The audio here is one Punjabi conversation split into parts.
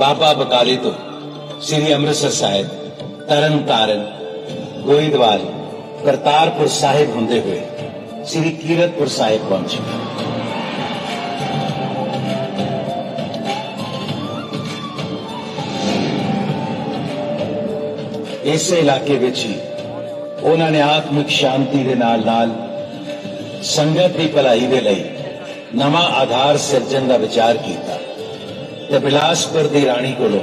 ਬਾਬਾ ਬਕਾਲੇ ਤੋਂ ਸ੍ਰੀ ਅੰਮ੍ਰਿਤਸਰ ਸਾਹਿਬ, ਤਰਨ ਤਾਰਨ, ਗੋਇੰਦਵਾਲ, ਕਰਤਾਰਪੁਰ ਸਾਹਿਬ ਹੁੰਦੇ ਹੋਏ ਸ੍ਰੀ ਕੀਰਤਪੁਰ ਸਾਹਿਬ ਪਹੁੰਚੇ। ਇਸੇ ਇਲਾਕੇ ਵਿੱਚ ਹੀ ਉਹਨਾਂ ਨੇ ਆਤਮਿਕ ਸ਼ਾਂਤੀ ਦੇ ਨਾਲ ਨਾਲ ਸੰਗਤ ਦੀ ਭਲਾਈ ਦੇ ਲਈ ਨਵਾਂ ਆਧਾਰ ਸਿਰਜਣ ਦਾ ਵਿਚਾਰ ਕੀਤਾ। ਤੇ ਬਿਲਾਸਪੁਰ ਦੀ ਰਾਣੀ ਕੋਲੋਂ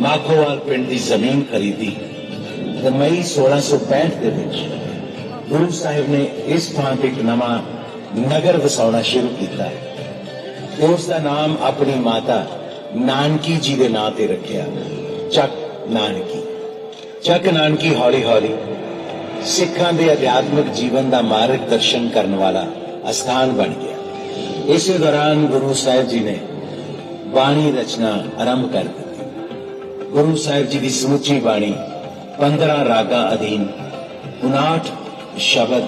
ਮਾਖੋਵਾਲ ਪਿੰਡ ਦੀ ਜ਼ਮੀਨ ਖਰੀਦੀ ਤੇ ਮਈ 1665 ਦੇ ਵਿੱਚ ਗੁਰੂ ਸਾਹਿਬ ਨੇ ਇਸ ਥਾਂ ਤੇ ਇੱਕ ਨਵਾਂ ਨਗਰ ਵਸਾਉਣਾ ਸ਼ੁਰੂ ਕੀਤਾ ਉਸ ਦਾ ਨਾਮ ਆਪਣੀ ਮਾਤਾ ਨਾਨਕੀ ਜੀ ਦੇ ਨਾਂ ਤੇ ਰੱਖਿਆ, ਚੱਕ ਨਾਨਕੀ। ਚੱਕ ਨਾਨਕੀ ਹੌਲੀ ਹੌਲੀ ਸਿੱਖਾਂ ਦੇ ਅਧਿਆਤਮਿਕ ਜੀਵਨ ਦਾ ਮਾਰਗ ਦਰਸ਼ਨ ਕਰਨ ਵਾਲਾ ਅਸਥਾਨ ਬਣ ਗਿਆ। ਇਸੇ ਦੌਰਾਨ ਗੁਰੂ ਸਾਹਿਬ ਜੀ ਨੇ ਬਾਣੀ ਰਚਨਾ ਆਰੰਭ ਕਰ ਦਿੱਤੀ। ਗੁਰੂ ਸਾਹਿਬ ਜੀ ਦੀ ਸਮੁੱਚੀ ਬਾਣੀ 15 ਰਾਗਾਂ ਅਧੀਨ 59 ਸ਼ਬਦ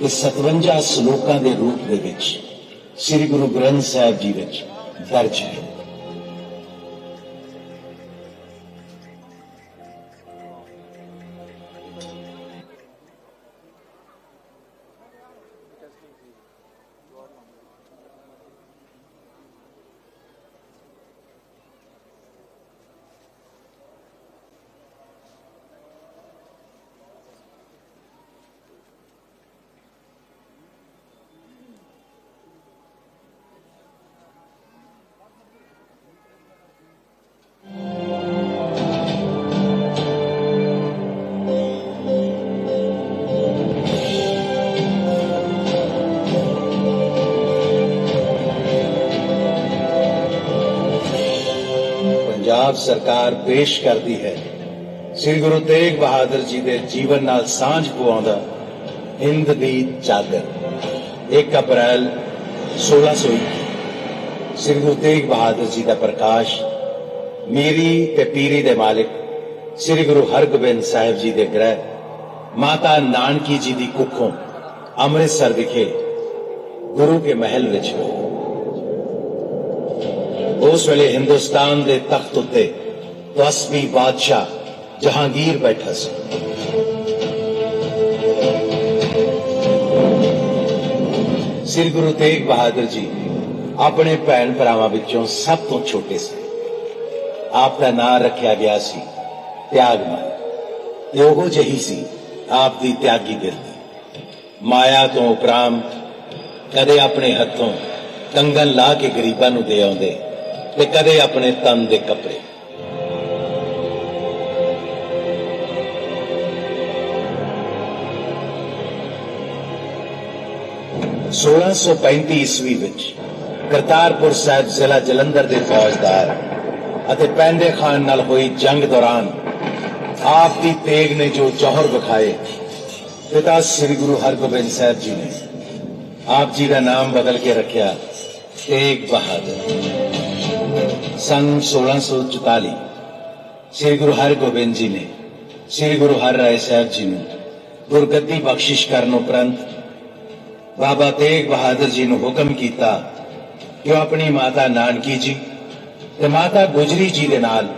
ਤੇ 57 ਸ਼ਲੋਕਾਂ ਦੇ ਰੂਪ ਦੇ ਵਿੱਚ ਸ੍ਰੀ ਗੁਰੂ ਗ੍ਰੰਥ ਸਾਹਿਬ ਜੀ ਵਿੱਚ ਦਰਜ ਹੈ। ਪੰਜਾਬ ਸਰਕਾਰ ਪੇਸ਼ ਕਰਦੀ ਹੈ। ਸ੍ਰੀ ਗੁਰੂ ਤੇਗ ਬਹਾਦਰ ਜੀ ਦੇ ਜੀਵਨ ਨਾਲ ਸਾਂਝ ਪਵਾਉਂਦਾ ਹਿੰਦ ਦੀ ਚਾਦਰ। 1 ਅਪ੍ਰੈਲ 1621 ਸ੍ਰੀ ਗੁਰੂ ਤੇਗ ਬਹਾਦਰ ਜੀ ਦਾ ਪ੍ਰਕਾਸ਼ ਮੇਰੀ ਤੇ ਪੀਰੀ ਦੇ ਮਾਲਿਕ ਸ੍ਰੀ ਗੁਰੂ ਹਰਗੋਬਿੰਦ ਸਾਹਿਬ ਜੀ ਦੇ ਗ੍ਰਹਿ ਮਾਤਾ ਨਾਨਕੀ ਜੀ ਦੀ ਕੁੱਖੋਂ ਅੰਮ੍ਰਿਤਸਰ ਵਿਖੇ ਗੁਰੂ ਕੇ ਮਹਿਲ ਵਿੱਚ ਹੋਇਆ ਉਸ ਵੇਲੇ ਹਿੰਦੁਸਤਾਨ ਦੇ ਤਖਤ ਉੱਤੇ ਦਸਵੀਂ ਬਾਦਸ਼ਾਹ ਜਹਾਂਗੀਰ ਬੈਠਾ ਸੀ। ਸ੍ਰੀ ਗੁਰੂ ਤੇਗ ਬਹਾਦਰ ਜੀ ਆਪਣੇ ਭੈਣ ਭਰਾਵਾਂ ਵਿੱਚੋਂ ਸਭ ਤੋਂ ਛੋਟੇ ਸੀ। ਆਪ ਦਾ ਨਾਂ ਰੱਖਿਆ ਗਿਆ ਸੀ ਤਿਆਗਮਨ। ਤੇ ਉਹ ਜਹੀ ਸੀ ਆਪ ਦੀ ਤਿਆਗੀ ਦਿਲ। ਮਾਇਆ ਤੋਂ ਉਪਰਾਮ ਕਦੇ ਆਪਣੇ ਹੱਥੋਂ ਕੰਗਨ ਲਾ ਕੇ ਗਰੀਬਾਂ ਨੂੰ ਦੇ ਆਉਂਦੇ। ਤੇ ਕਦੇ ਆਪਣੇ ਤਨ ਦੇ ਕੱਪੜੇ। ਸੋਲਾਂ ਸੌ 1635 ਈਸਵੀ ਵਿੱਚ ਕਰਤਾਰਪੁਰ ਸਾਹਿਬ ਜ਼ਿਲ੍ਹਾ ਜਲੰਧਰ ਦੇ ਫੌਜਦਾਰ ਅਤੇ ਪੈਂਦੇ ਖਾਨ ਨਾਲ ਹੋਈ ਜੰਗ ਦੌਰਾਨ ਆਪ ਦੀ ਤੇਗ ਨੇ ਜੋ ਜੌਹਰ ਵਿਖਾਏ, ਪਿਤਾ ਸ੍ਰੀ ਗੁਰੂ ਹਰਗੋਬਿੰਦ ਸਾਹਿਬ ਜੀ ਨੇ ਆਪ ਜੀ ਦਾ ਨਾਮ ਬਦਲ ਕੇ ਰੱਖਿਆ ਤੇਗ ਬਹਾਦਰ। ਸਨ 1644 ਸ੍ਰੀ ਗੁਰੂ ਹਰਗੋਬਿੰਦ ਜੀ ਨੇ ਸ੍ਰੀ ਗੁਰੂ ਹਰ ਰਾਏ ਸਾਹਿਬ ਜੀ ਨੂੰ ਗੁਰਗੱਦੀ ਬਖਸ਼ਿਸ਼ ਕਰਨ ਉਪਰੰਤ ਬਾਬਾ ਤੇਗ ਬਹਾਦਰ ਜੀ ਨੂੰ ਹੁਕਮ ਕੀਤਾ ਕਿ ਉਹ ਆਪਣੀ ਮਾਤਾ ਨਾਨਕੀ ਜੀ ਤੇ ਮਾਤਾ ਗੁਜਰੀ ਜੀ ਦੇ ਨਾਲ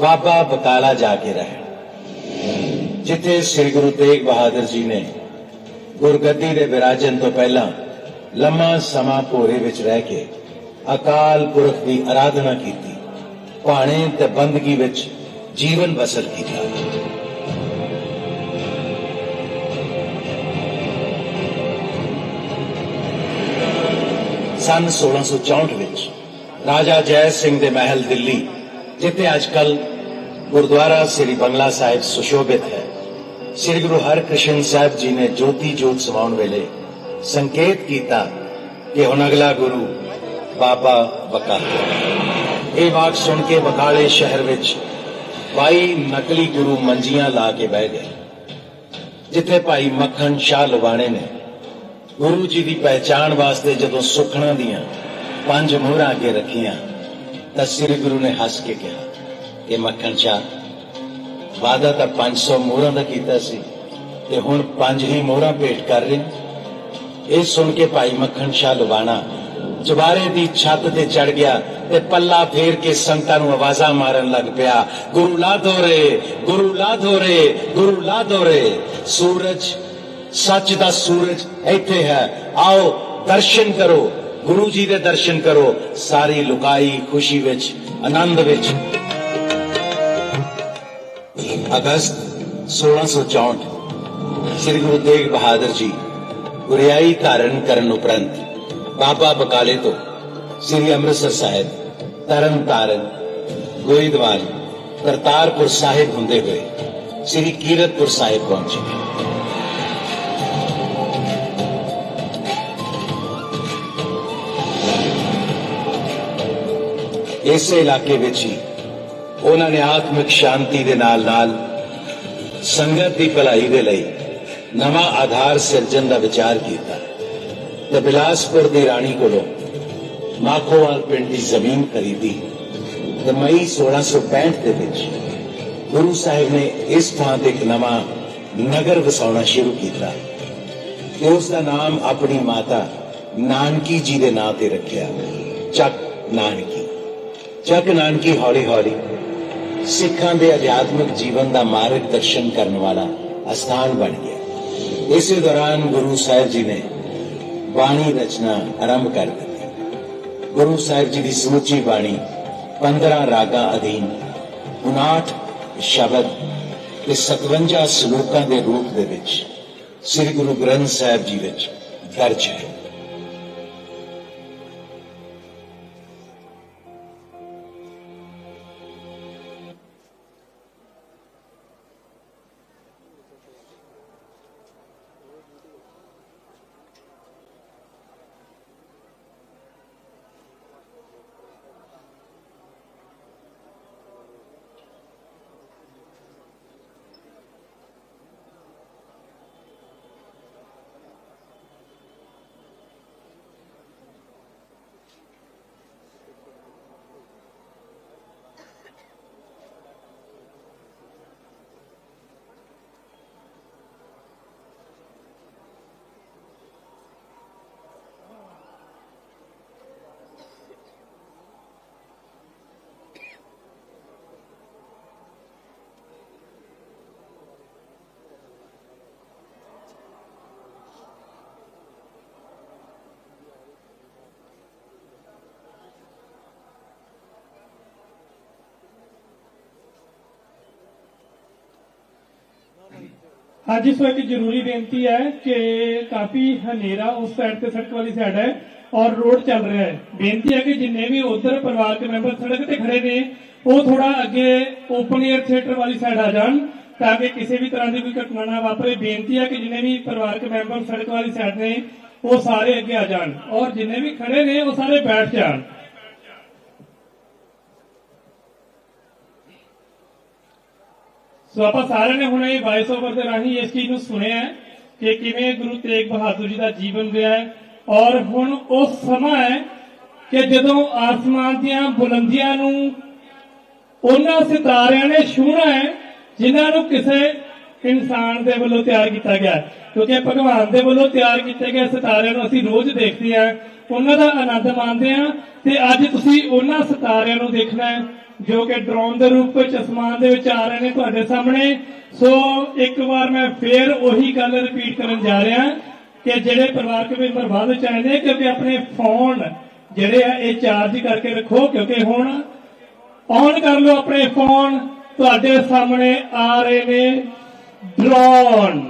ਬਾਬਾ ਬਕਾਲਾ ਜਾ ਕੇ ਰਹਿਣ ਜਿੱਥੇ ਸ੍ਰੀ ਗੁਰੂ ਤੇਗ ਬਹਾਦਰ ਜੀ ਨੇ ਗੁਰਗੱਦੀ ਦੇ ਵਿਰਾਜਨ ਤੋਂ ਪਹਿਲਾਂ ਲੰਮਾ ਸਮਾਂ ਭੋਰੇ ਵਿੱਚ ਰਹਿ ਕੇ ਅਕਾਲ ਪੁਰਖ ਦੀ ਆਰਾਧਨਾ ਕੀਤੀ, ਭਾਣੇ ਤੇ ਬੰਦਗੀ ਵਿੱਚ ਜੀਵਨ ਬਸਰ ਕੀਤਾ। ਸਨ 1664 ਵਿੱਚ ਰਾਜਾ ਜੈ ਸਿੰਘ ਦੇ ਮਹਿਲ ਦਿੱਲੀ, ਜਿੱਥੇ ਅੱਜਕੱਲ ਗੁਰਦੁਆਰਾ ਸ੍ਰੀ ਬੰਗਲਾ ਸਾਹਿਬ ਸੁਸ਼ੋਭਿਤ ਹੈ। ਸ੍ਰੀ ਗੁਰੂ ਹਰਕ੍ਰਿਸ਼ਨ ਸਾਹਿਬ ਜੀ ਨੇ ਜੋਤੀ ਜੋਤ ਸਮਾਉਣ ਵੇਲੇ ਸੰਕੇਤ ਕੀਤਾ ਕਿ ਹੁਣ ਅਗਲਾ ਗੁਰੂ ਬਾਬਾ ਬਕਾਲਾ। ਇਹ ਵਾਕ ਸੁਣ ਕੇ ਬਕਾਲੇ ਸ਼ਹਿਰ ਵਿੱਚ 22 ਨਕਲੀ ਗੁਰੂ ਮੰਜੀਆਂ ਲਾ ਕੇ ਬਹਿ ਗਏ। ਜਿੱਥੇ ਭਾਈ ਮੱਖਣ ਸ਼ਾਹ ਲਵਾਣੇ ਨੇ। ਗੁਰੂ ਜੀ ਦੀ ਪਹਿਚਾਣ ਵਾਸਤੇ ਜਦੋਂ ਸੁਖਣਾ ਦੀਆਂ ਪੰਜ ਮੋਹਰਾਂ ਅੱਗੇ ਰੱਖੀਆਂ, ਤਾਂ ਸ੍ਰੀ ਗੁਰੂ ਨੇ ਹੱਸ ਕੇ ਕਿਹਾ ਕਿ ਮੱਖਣ ਸ਼ਾਹ ਵਾਦਾ ਤਾਂ 500 ਮੋਹਰਾਂ ਦਾ ਕੀਤਾ ਸੀ, ਤੇ ਹੁਣ ਪੰਜ ਹੀ ਮੋਹਰਾਂ ਭੇਟ ਕਰ ਰਹੇ ਇਹ ਸੁਣ ਕੇ ਭਾਈ ਮੱਖਣ ਸ਼ਾਹ ਲਵਾਣਾ ਜਵਾਰੇ ਦੀ ਛੱਤ ਤੇ ਚੜ ਗਿਆ ਤੇ ਪੱਲਾ ਫੇਰ ਕੇ ਸੰਗਤਾਂ ਨੂੰ ਆਵਾਜ਼ਾਂ ਮਾਰਨ ਲੱਗ ਪਿਆ। ਗੁਰੂ ਲਾਧੋ ਰੇ, ਗੁਰੂ ਲਾਧੋ ਰੇ, ਗੁਰੂ ਲਾ ਦੋਰੇ ਸੂਰਜ, ਸੱਚ ਦਾ ਸੂਰਜ ਇੱਥੇ ਹੈ। ਆਓ ਦਰਸ਼ਨ ਕਰੋ, ਗੁਰੂ ਜੀ ਦੇ ਦਰਸ਼ਨ ਕਰੋ। ਸਾਰੀ ਲੁਕਾਈ ਖੁਸ਼ੀ ਵਿੱਚ, ਆਨੰਦ ਵਿੱਚ। ਅਗਸਤ 1664 ਸ੍ਰੀ ਗੁਰੂ ਤੇਗ ਬਹਾਦਰ ਜੀ, ਗੁਰਿਆਈ ਧਾਰਨ ਕਰਨ ਉਪਰੰਤ ਬਾਬਾ ਬਕਾਲੇ ਤੋਂ ਸ੍ਰੀ ਅੰਮ੍ਰਿਤਸਰ ਸਾਹਿਬ, ਤਰਨ ਤਾਰਨ ਗੋਇੰਦਵਾਲ ਕਰਤਾਰਪੁਰ ਸਾਹਿਬ ਹੁੰਦੇ ਹੋਏ ਸ੍ਰੀ ਕੀਰਤਪੁਰ ਸਾਹਿਬ ਪਹੁੰਚੇ। ਇਸੇ ਇਲਾਕੇ ਵਿੱਚ ਹੀ ਉਹਨਾਂ ਨੇ ਆਤਮਿਕ ਸ਼ਾਂਤੀ ਦੇ ਨਾਲ ਨਾਲ ਸੰਗਤ ਦੀ ਭਲਾਈ ਦੇ ਲਈ ਨਵਾਂ ਆਧਾਰ ਸਿਰਜਣ ਦਾ ਵਿਚਾਰ ਕੀਤਾ। ਤੇ ਬਿਲਾਸਪੁਰ ਦੀ ਰਾਣੀ ਕੋਲੋਂ ਮਾਖੋਵਾਲ ਪਿੰਡ ਦੀ ਜ਼ਮੀਨ ਖਰੀਦੀ। ਤੇ ਮਈ 1665 ਦੇ ਵਿੱਚ ਗੁਰੂ ਸਾਹਿਬ ਨੇ ਇਸ ਥਾਂ ਤੇ ਇੱਕ ਨਵਾਂ ਨਗਰ ਵਸਾਉਣਾ ਸ਼ੁਰੂ ਕੀਤਾ। ਤੇ ਉਸ ਦਾ ਨਾਮ ਆਪਣੀ ਮਾਤਾ ਨਾਨਕੀ ਜੀ ਦੇ ਨਾਂ ਤੇ ਰੱਖਿਆ। ਚੱਕ ਨਾਨਕੀ। ਚੱਕ ਨਾਨਕੀ ਹੌਲੀ ਹੌਲੀ ਸਿੱਖਾਂ ਦੇ ਅਧਿਆਤਮਿਕ ਜੀਵਨ ਦਾ ਮਾਰਗ ਦਰਸ਼ਨ ਕਰਨ ਵਾਲਾ ਅਸਥਾਨ ਬਣ ਗਿਆ। ਇਸੇ ਦੌਰਾਨ ਗੁਰੂ ਸਾਹਿਬ ਜੀ ਨੇ ਬਾਣੀ ਰਚਨਾ ਆਰੰਭ ਕਰ ਦਿੱਤੀ। ਗੁਰੂ ਸਾਹਿਬ ਜੀ ਦੀ ਸਮੁੱਚੀ ਬਾਣੀ 15 ਰਾਗਾਂ ਅਧੀਨ 59 ਸ਼ਬਦ ਤੇ 57 ਸ਼ਲੋਕਾਂ ਦੇ ਰੂਪ ਦੇ ਵਿੱਚ ਸ੍ਰੀ ਗੁਰੂ ਗ੍ਰੰਥ ਸਾਹਿਬ ਜੀ ਵਿੱਚ ਦਰਜ ਹੈ। ਅੱਜ ਸੋ ਇੱਕ ਜ਼ਰੂਰੀ ਬੇਨਤੀ ਹੈ ਕਿ ਕਾਫੀ ਹਨੇਰਾ ਉਸ ਸਾਈਡ ਤੇ ਸੜਕ ਵਾਲੀ ਸਾਈਡ ਹੈ ਔਰ ਰੋਡ ਚੱਲ ਰਿਹਾ ਹੈ। ਬੇਨਤੀ ਹੈ ਕਿ ਜਿੰਨੇ ਵੀ ਉਧਰ ਪਰਿਵਾਰਕ ਮੈਂਬਰ ਸੜਕ ਤੇ ਖੜੇ ਨੇ, ਉਹ ਥੋੜਾ ਅੱਗੇ ਓਪਨ 에ਅਰ ਥੀਏਟਰ ਵਾਲੀ ਸਾਈਡ ਆ ਜਾਣ ਤਾਂ ਕਿ ਕਿਸੇ ਵੀ ਤਰ੍ਹਾਂ ਦੀ ਕੋਈ ਘਟਨਾ ਨਾ ਵਾਪਰੇ। ਬੇਨਤੀ ਹੈ ਕਿ ਜਿੰਨੇ ਵੀ ਪਰਿਵਾਰਕ ਮੈਂਬਰ ਸੜਕ ਵਾਲੀ ਸਾਈਡ ਨੇ, ਉਹ ਸਾਰੇ ਅੱਗੇ ਆ ਜਾਣ ਔਰ ਜਿੰਨੇ ਵੀ ਖੜੇ ਨੇ, ਉਹ ਸਾਰੇ ਬੈਠ ਜਾਣ। ਸੋ ਆਪਾਂ ਸਾਰਿਆਂ ਨੇ ਹੁਣੇ ਵਾਇਸ ਓਵਰ ਦੇ ਰਾਹੀਂ ਇਸ ਚੀਜ਼ ਨੂੰ ਸੁਣਿਆ ਹੈ ਕਿ ਕਿਵੇਂ ਗੁਰੂ ਤੇਗ ਬਹਾਦਰ ਜੀ ਦਾ ਜੀਵਨ ਰਿਹਾ ਹੈ ਔਰ ਹੁਣ ਉਹ ਸਮਾਂ ਹੈ ਕਿ ਜਦੋਂ ਆਸਮਾਨ ਦੀਆਂ ਬੁਲੰਦੀਆਂ ਨੂੰ ਉਹਨਾਂ ਸਿਤਾਰਿਆਂ ਨੇ ਛੂਹਣਾ ਹੈ, ਜਿਨ੍ਹਾਂ ਨੂੰ ਕਿਸੇ ਇਨਸਾਨ ਦੇ ਵੱਲੋਂ ਤਿਆਰ ਕੀਤਾ ਗਿਆ ਕਿਉਂਕਿ ਭਗਵਾਨ ਦੇ ਵੱਲੋਂ ਤਿਆਰ ਕੀਤੇ ਗਏ ਸਿਤਾਰਿਆਂ ਨੂੰ ਅਸੀਂ ਰੋਜ਼ ਦੇਖਦੇ ਹਾਂ, ਉਹਨਾਂ ਦਾ ਆਨੰਦ ਮਾਣਦੇ ਹਾਂ ਤੇ ਅੱਜ ਤੁਸੀਂ ਉਹਨਾਂ ਸਿਤਾਰਿਆਂ ਨੂੰ ਦੇਖਣਾ ਹੈ ਜੋ ਕਿ ਡਰੋਨ ਦੇ ਰੂਪ ਵਿੱਚ ਅਸਮਾਨ ਦੇ ਵਿੱਚ ਆ ਰਹੇ ਨੇ ਤੁਹਾਡੇ ਸਾਹਮਣੇ। ਸੋ ਇੱਕ ਵਾਰ ਮੈਂ ਫੇਰ ਉਹੀ ਗੱਲ ਰਿਪੀਟ ਕਰਨ ਜਾ ਰਿਹਾ ਕਿ ਜਿਹੜੇ ਪਰਿਵਾਰਕ ਮੈਂਬਰ ਬਾਅਦ ਵਿੱਚ ਆਏ ਨੇ, ਕਿਉਂਕਿ ਆਪਣੇ ਫੋਨ ਜਿਹੜੇ ਆ, ਇਹ ਚਾਰਜ ਕਰਕੇ ਰੱਖੋ, ਕਿਉਂਕਿ ਹੁਣ ਔਨ ਕਰ ਲਓ ਆਪਣੇ ਫੋਨ ਤੁਹਾਡੇ ਸਾਹਮਣੇ ਆ ਰਹੇ ਨੇ ਡਰੋਨ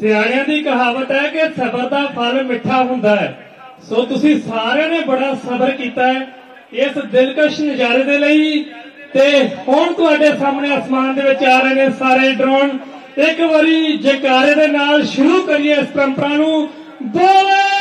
ਸਿਆਣਿਆਂ ਦੀ ਕਹਾਵਤ ਹੈ ਕਿ ਸਬਰ ਦਾ ਫਲ ਮਿੱਠਾ ਹੁੰਦਾ ਹੈ। ਸੋ ਤੁਸੀਂ ਸਾਰਿਆਂ ਨੇ ਬੜਾ ਸਬਰ ਕੀਤਾ ਹੈ ਇਸ ਦਿਲਕਸ਼ ਨਜ਼ਾਰੇ ਦੇ ਲਈ। ਤੇ ਹੁਣ ਤੁਹਾਡੇ ਸਾਹਮਣੇ ਅਸਮਾਨ ਦੇ ਵਿੱਚ ਆ ਰਹੇ ਨੇ ਸਾਰੇ ਡਰੋਨ। ਇੱਕ ਵਾਰੀ ਜੈਕਾਰੇ ਦੇ ਨਾਲ ਸ਼ੁਰੂ ਕਰੀਏ ਇਸ ਪਰੰਪਰਾ ਨੂੰ। ਬੋਲੇ!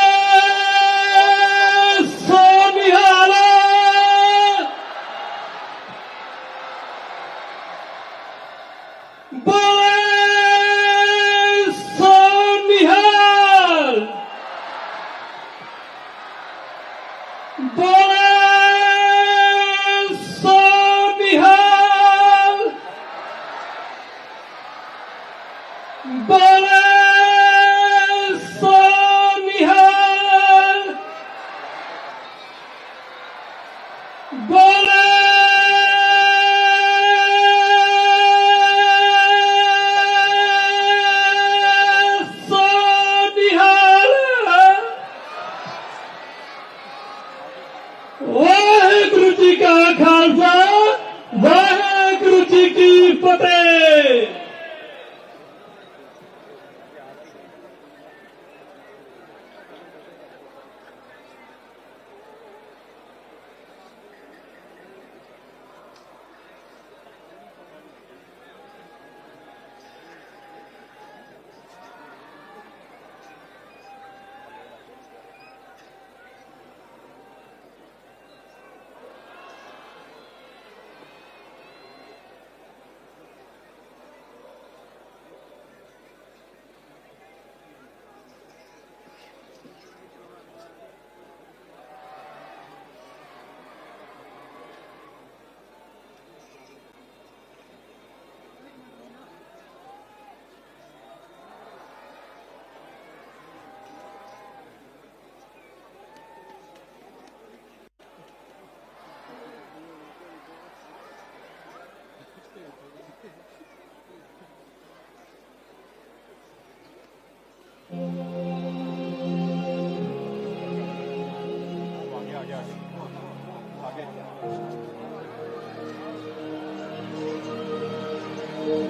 Thank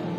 you.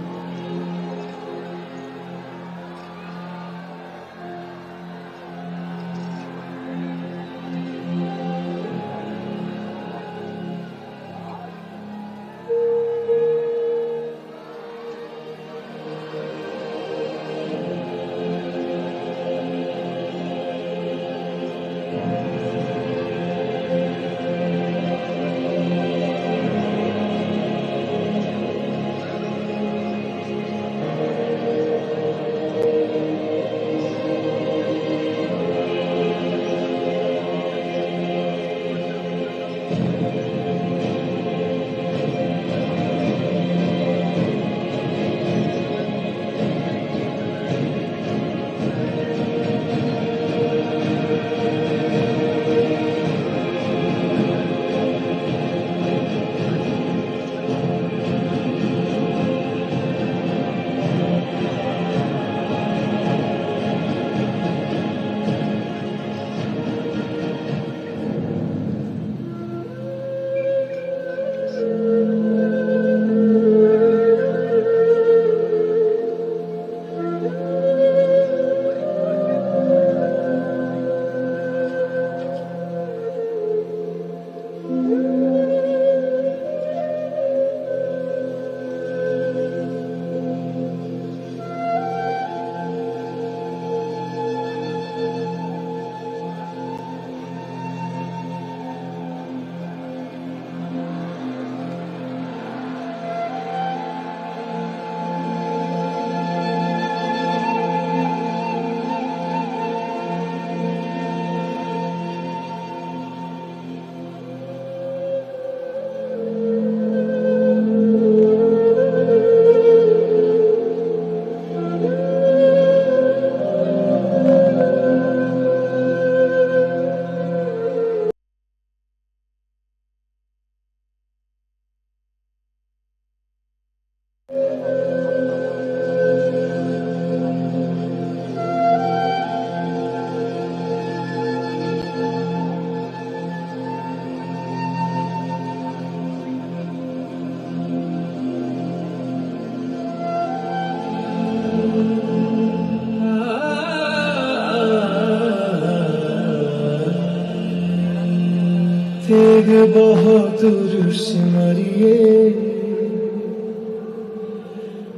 بہادر سمریے۔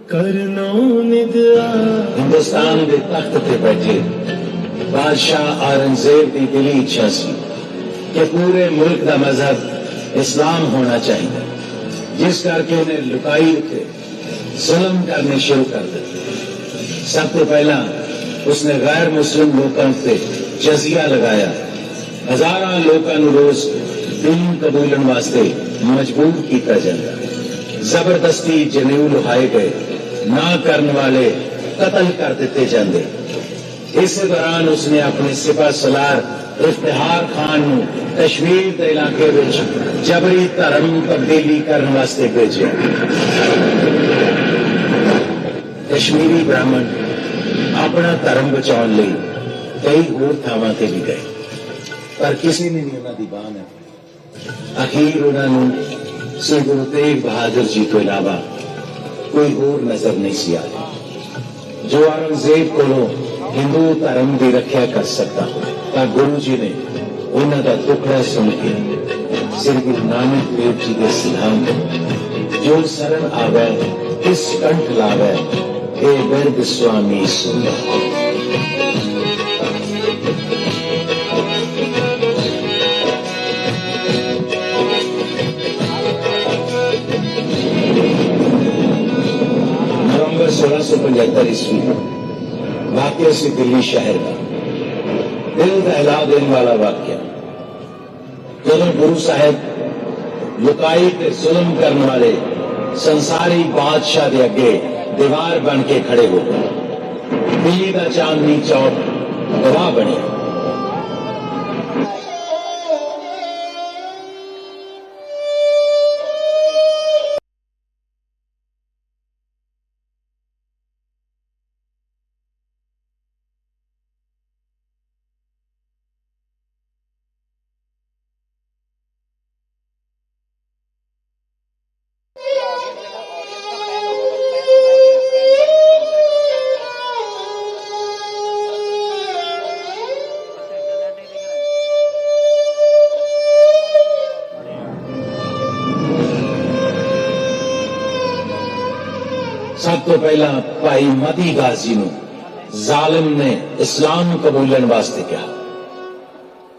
کرنا ہندوستان دے تخت تے بیٹھے بادشاہ اورنگزیب دی دلی اچھا سی کہ پورے ملک دا مذہب اسلام ہونا چاہیے۔ جس کر کے انہیں لکائی کے ظلم کرنے شروع کر دیتے۔ سب سے پہلا، اس نے غیر مسلم لوگوں سے جزیہ لگایا۔ ہزارہ لوگوں روز ਦੀਨ ਕਬੂਲਣ ਵਾਸਤੇ ਮਜਬੂਰ ਕੀਤਾ ਜਾਂਦਾ। ਜ਼ਬਰਦਸਤੀ ਜਨੇਊ ਲੁਹਾਏ ਗਏ ਨਾ ਕਰਨ ਵਾਲੇ ਕਤਲ ਕਰ ਦਿੱਤੇ ਜਾਂਦੇ। ਇਸ ਦੌਰਾਨ ਉਸਨੇ ਆਪਣੇ ਸਿਪਾ ਸਲਾਰ ਇਫਤਿਹਾਰ ਖਾਨ ਨੂੰ ਕਸ਼ਮੀਰ ਦੇ ਇਲਾਕੇ ਵਿੱਚ ਜਬਰੀ ਧਰਮ ਤਬਦੀਲੀ ਕਰਨ ਵਾਸਤੇ ਭੇਜਿਆ। ਕਸ਼ਮੀਰੀ ਬ੍ਰਾਹਮਣ ਆਪਣਾ ਧਰਮ ਬਚਾਉਣ ਲਈ ਕਈ ਹੋਰ ਥਾਵਾਂ ਤੇ ਵੀ ਗਏ। ਪਰ ਕਿਸੇ ਨੇ ਨਹੀਂ ਉਹਨਾਂ ਦੀ ਬਾਹ ਨਾ ਅਖੀਰ ਉਹਨਾਂ ਨੂੰ ਸ੍ਰੀ ਗੁਰੂ ਤੇਗ ਬਹਾਦਰ ਜੀ ਤੋਂ ਇਲਾਵਾ ਕੋਈ ਹੋਰ ਨਜ਼ਰ ਨਹੀਂ ਸੀ ਆਇਆ ਜੋ ਔਰੰਗਜ਼ੇਬ ਕੋਲੋਂ ਹਿੰਦੂ ਧਰਮ ਦੀ ਰੱਖਿਆ ਕਰ ਸਕਦਾ, ਤਾਂ ਗੁਰੂ ਜੀ ਨੇ ਉਹਨਾਂ ਦਾ ਟੁਕੜਾ ਸੁਣ ਕੇ ਸ੍ਰੀ ਗੁਰੂ ਨਾਨਕ ਦੇਵ ਜੀ ਦੇ ਸਿਧਾਂਤ ਜੋ ਸਰਣ ਆਵੇ ਇਸ ਕੰਠ ਲਾਵੇ ਇਹ ਬਿਰਦ ਸੁਆਮੀ ਸੁਣ سولہ سو پچہتر عیسوی واقعہ سے دلی شہر کا۔ دل دہلا دینے والا واقعہ۔ جب گرو صاحب پہ ظلم کرنے والے سنساری بادشاہ دے اگے دیوار بن کے کھڑے ہو گئے۔ دلی کا چاندنی چوک گواہ بنے۔ ਪਹਿਲਾਂ ਭਾਈ ਮਤੀ ਦਾਸ ਜੀ ਨੂੰ ਜ਼ਾਲਿਮ ਨੇ ਇਸਲਾਮ ਕਬੂਲਣ ਵਾਸਤੇ ਕਿਹਾ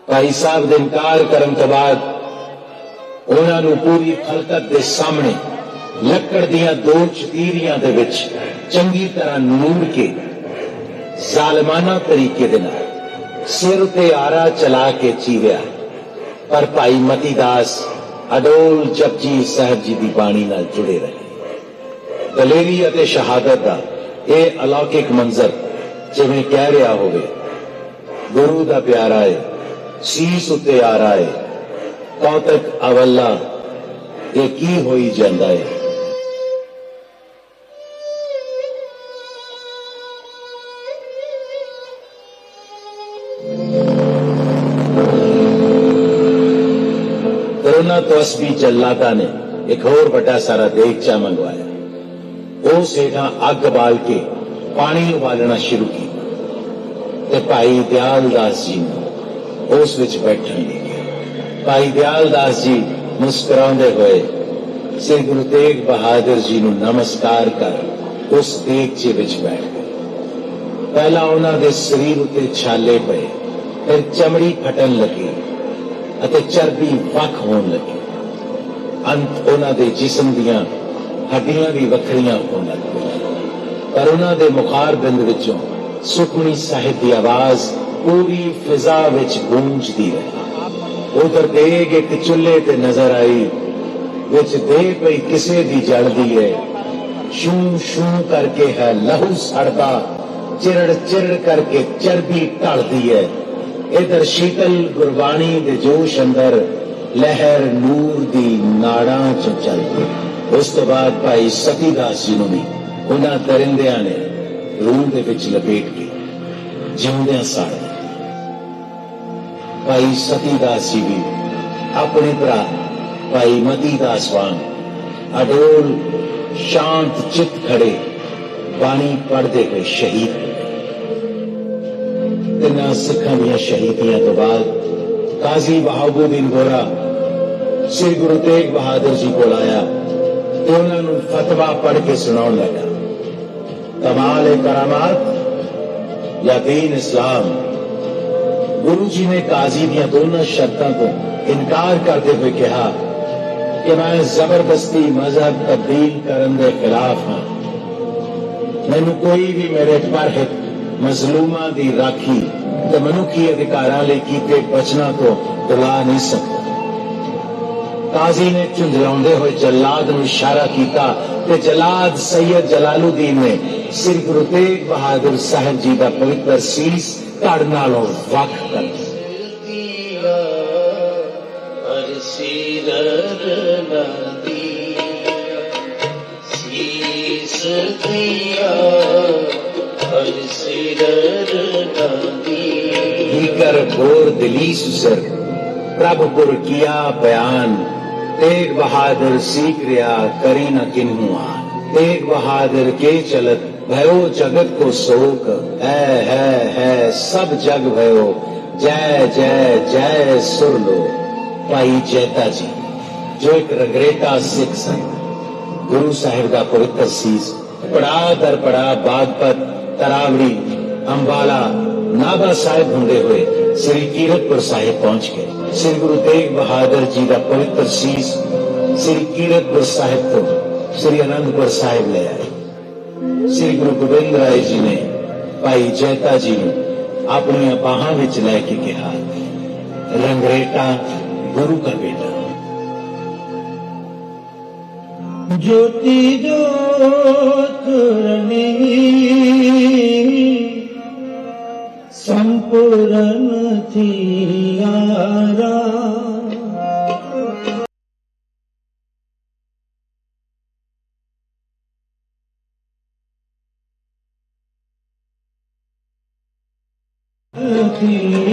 ਭਾਈ ਸਾਹਿਬ ਦੇ ਇਨਕਾਰ ਕਰਨ ਤੋਂ ਬਾਅਦ ਉਹਨਾਂ ਨੂੰ ਪੂਰੀ ਖਲਕਤ ਦੇ ਸਾਹਮਣੇ ਲੱਕੜ ਦੀਆਂ ਦੋ ਚਤੀਰੀਆਂ ਦੇ ਵਿੱਚ ਚੰਗੀ ਤਰ੍ਹਾਂ ਨੂਰ ਕੇ ਜ਼ਾਲਮਾਨਾ ਤਰੀਕੇ ਦੇ ਨਾਲ ਸਿਰ ਉਤੇ ਆਰਾ ਚਲਾ ਕੇ ਚੀਰਿਆ ਪਰ ਭਾਈ ਮਤੀ ਦਾਸ ਅਡੋਲ ਜਪਜੀ ਸਾਹਿਬ ਜੀ ਦੀ ਬਾਣੀ ਨਾਲ ਜੁੜੇ ਰਹੇ ਦਲੇਰੀ ਅਤੇ ਸ਼ਹਾਦਤ ਦਾ ਇਹ ਅਲੌਕਿਕ ਮੰਜ਼ਰ ਜਿਵੇਂ ਕਹਿ ਰਿਹਾ ਹੋਵੇ ਗੁਰੂ ਦਾ ਪਿਆਰਾ ਹੈ ਸੀਸ ਉਤੇ ਆ ਰਹਾ ਹੈ ਕੌਤਕ ਅਵੱਲਾ ਇਹ ਕੀ ਹੋਈ ਜਾਂਦਾ ਹੈ ਕਰੋਨਾ ਤੋਂ ਅਸਬੀ ਜੱਲਾਦਾ ਨੇ ਇੱਕ ਹੋਰ ਵੱਡਾ ਸਾਰਾ ਦੇਗਚਾ ਮੰਗਵਾਇਆ ਉਸ ਹੇਠਾਂ ਅੱਗ ਬਾਲ ਕੇ ਪਾਣੀ ਉਬਾਲਣਾ ਸ਼ੁਰੂ ਕੀਤਾ। ਤੇ ਭਾਈ ਦਿਆਲ ਦਾਸ ਜੀ ਨੂੰ ਉਸ ਵਿੱਚ ਬੈਠਣ ਭਾਈ ਦਿਆਲ ਦਾਸ ਜੀ ਮੁਸਕਰਾਉਂਦੇ ਹੋਏ ਸ੍ਰੀ ਗੁਰੂ ਤੇਗ ਬਹਾਦਰ ਜੀ ਨੂੰ ਨਮਸਕਾਰ ਕਰ ਉਸ ਦੇਗਚੇ ਵਿੱਚ ਬੈਠ ਗਏ। ਪਹਿਲਾਂ ਉਹਨਾਂ ਦੇ ਸਰੀਰ ਉੱਤੇ ਛਾਲੇ ਪਏ, ਫਿਰ ਚਮੜੀ ਫਟਣ ਲੱਗੀ ਅਤੇ ਚਰਬੀ ਵੱਖ ਹੋਣ ਲੱਗੀ। ਅੰਤ ਉਹਨਾਂ ਦੇ ਜਿਸਮ ਦੀਆਂ ਹੱਡੀਆਂ ਵੀ ਵੱਖਰੀਆਂ ਹੋਣ ਲੱਗ ਪਈਆਂ ਪਰ ਉਹਨਾਂ ਦੇ ਮੁਖਾਰ ਬਿੰਦ ਵਿੱਚੋਂ ਸੁਖਮਨੀ ਸਾਹਿਬ ਦੀ ਆਵਾਜ਼ ਪੂਰੀ ਫਿਜ਼ਾ ਵਿੱਚ ਗੂੰਜਦੀ ਰਹੀ। ਉਧਰ ਦੇਗ ਇੱਕ ਚੁੱਲ੍ਹੇ ਤੇ ਨਜ਼ਰ ਆਈ, ਵਿੱਚ ਦੇਹ ਪਈ ਕਿਸੇ ਦੀ ਜਲਦੀ ਹੈ ਸ਼ੂ ਸ਼ੂ ਕਰਕੇ ਹੈ ਲਹੂ ਸੜਦਾ, ਚਿਰੜ ਚਿਰੜ ਕਰਕੇ ਚਰਬੀ ਢਲਦੀ ਹੈ ਇਧਰ ਸ਼ੀਤਲ ਗੁਰਬਾਣੀ ਦੇ ਜੋਸ਼ ਅੰਦਰ ਲਹਿਰ ਨੂਰ ਦੀ ਨਾੜਾਂ ਚ ਚੱਲਦੀ। ਉਸ ਤੋਂ ਬਾਅਦ ਭਾਈ ਸਤੀਦਾਸ ਜੀ ਨੂੰ ਵੀ ਉਹਨਾਂ ਦਰਿੰਦਿਆਂ ਨੇ ਰੂਹ ਦੇ ਵਿੱਚ ਲਪੇਟ ਕੇ ਜਿਉਂਦਿਆਂ ਸਾੜ। ਦਿੱਤਾ ਭਾਈ ਸਤੀਦਾਸ ਜੀ ਵੀ ਆਪਣੇ ਭਰਾ ਭਾਈ ਮਤੀ ਦਾਸ ਵਾਂਗ ਅਡੋਲ ਸ਼ਾਂਤ ਚਿੱਤ ਖੜੇ ਬਾਣੀ ਪੜ੍ਹਦੇ ਹੋਏ ਸ਼ਹੀਦ ਤਿੰਨਾਂ ਸਿੱਖਾਂ ਦੀਆਂ ਸ਼ਹੀਦੀਆਂ ਤੋਂ ਬਾਅਦ ਕਾਜ਼ੀ ਬਹਾਬੂਦੀਨ ਗੋਰਾ ਸ੍ਰੀ ਗੁਰੂ ਤੇਗ ਬਹਾਦਰ ਜੀ ਕੋਲ ਆਇਆ। ਤੇ ਉਹਨਾਂ ਨੂੰ ਫਤਵਾ ਪੜ੍ਹ ਕੇ ਸੁਣਾਉਣ ਲੱਗਾ ਕਮਾਲ ਏ ਕਰਾਮਾਤ ਜਾਂ ਦੀਨ ਇਸਲਾਮ ਗੁਰੂ ਜੀ ਨੇ ਕਾਜ਼ੀ ਦੀਆਂ ਦੋਨਾਂ ਸ਼ਰਤਾਂ ਤੋਂ ਇਨਕਾਰ ਕਰਦੇ ਹੋਏ ਕਿਹਾ ਕਿ ਮੈਂ ਜ਼ਬਰਦਸਤੀ ਮਜ਼ਹਬ ਤਬਦੀਲ ਕਰਨ ਦੇ ਖਿਲਾਫ ਹਾਂ ਮੈਨੂੰ ਕੋਈ ਵੀ ਮੇਰੇ ਪਰਹਿਤ ਮਜ਼ਲੂਮਾਂ ਦੀ ਰਾਖੀ ਤੇ ਮਨੁੱਖੀ ਅਧਿਕਾਰਾਂ ਲਈ ਕੀਤੇ ਬਚਨਾਂ ਤੋਂ ਡਰਾ ਨਹੀਂ ਸਕਦਾ ਕਾਜ਼ੀ ਨੇ ਝੁੰਝਲਾਉਂਦੇ ਹੋਏ ਜਲਾਦ ਨੂੰ ਇਸ਼ਾਰਾ ਕੀਤਾ ਤੇ ਜਲਾਦ ਸੈਦ ਜਲਾਲਉਦੀਨ ਨੇ ਸ੍ਰੀ ਗੁਰੂ ਤੇਗ ਬਹਾਦਰ ਸਾਹਿਬ ਜੀ ਦਾ ਪਵਿੱਤਰ ਸੀਸ ਧੜ ਨਾਲੋਂ ਵੱਖ ਕਰ ਦਿੱਤਾ। ਸੀਸ ਦੀਆ ਹਰ ਸਿਰ ਨਾਦੀ। ਕਰ ਗੋਰ ਦਿਲੀ ਸੁਸਰ ਪ੍ਰਭ ਗੁਰ ਕੀਆ ਬਿਆਨ। تیگ بہادر سیکریا کری نہ کنہوا تیگ بہادر کے چلت بھیو جگت کو سوک۔ ہے ہے سب جگ بھیو جے جے جے، سر لو۔ پائی جیتا جی جو ایک رگریتا سکھ سن۔ گرو صاحب دا پوتر سیس پڑا در پڑا باغ پت، تراوڑی، امبالا، نابا صاحب ہوں ہوئے۔ سری کیرت پور صاحب پہنچ گئے۔ ਸ੍ਰੀ ਗੁਰੂ ਤੇਗ ਬਹਾਦਰ ਜੀ ਦਾ ਪਵਿੱਤਰ ਸੀਸ ਸ੍ਰੀ ਕੀਰਤਪੁਰ ਸਾਹਿਬ ਤੋਂ ਸ੍ਰੀ ਅਨੰਦਪੁਰ ਸਾਹਿਬ ਲੈ ਆਏ। ਸ੍ਰੀ ਗੁਰੂ ਗੋਬਿੰਦ ਰਾਏ ਜੀ ਨੇ ਭਾਈ ਜੈਤਾ ਜੀ ਨੂੰ ਆਪਣੀਆਂ ਬਾਹਾਂ ਵਿੱਚ ਲੈ ਕੇ ਕਿਹਾ, ਰੰਗਰੇਟਾ, ਗੁਰੂ ਦਾ ਬੇਟਾ। ਜੋਤੀ ਜੋਤ ਰਣੀ। புரம் தீயாரா? தீ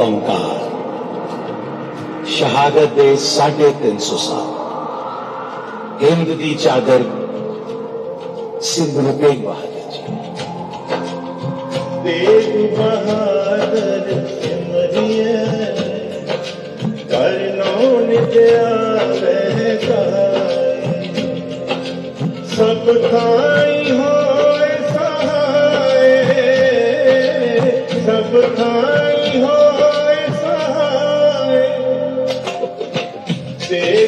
ਓੰਕਾਰ ਸ਼ਹਾਦਤ ਦੇ 350 ਸਾਲ। ਹਿੰਦ ਦੀ ਚਾਦਰ ਸਿੰਧ ਨੂੰ ਤੇਗ ਬਹਾਦਰ ਜੀ ਤੇਗ ਬਹਾਦਰ ਸਿਮਰਿਏ, ਕਰਨੋ ਨਿਜ ਆਵੇ ਸਹਾਈ ਸਭ ਥਾਈ ਹੋਏ ਸਹਾਈ ਸਭ ਥਾਈ ਹੋਏ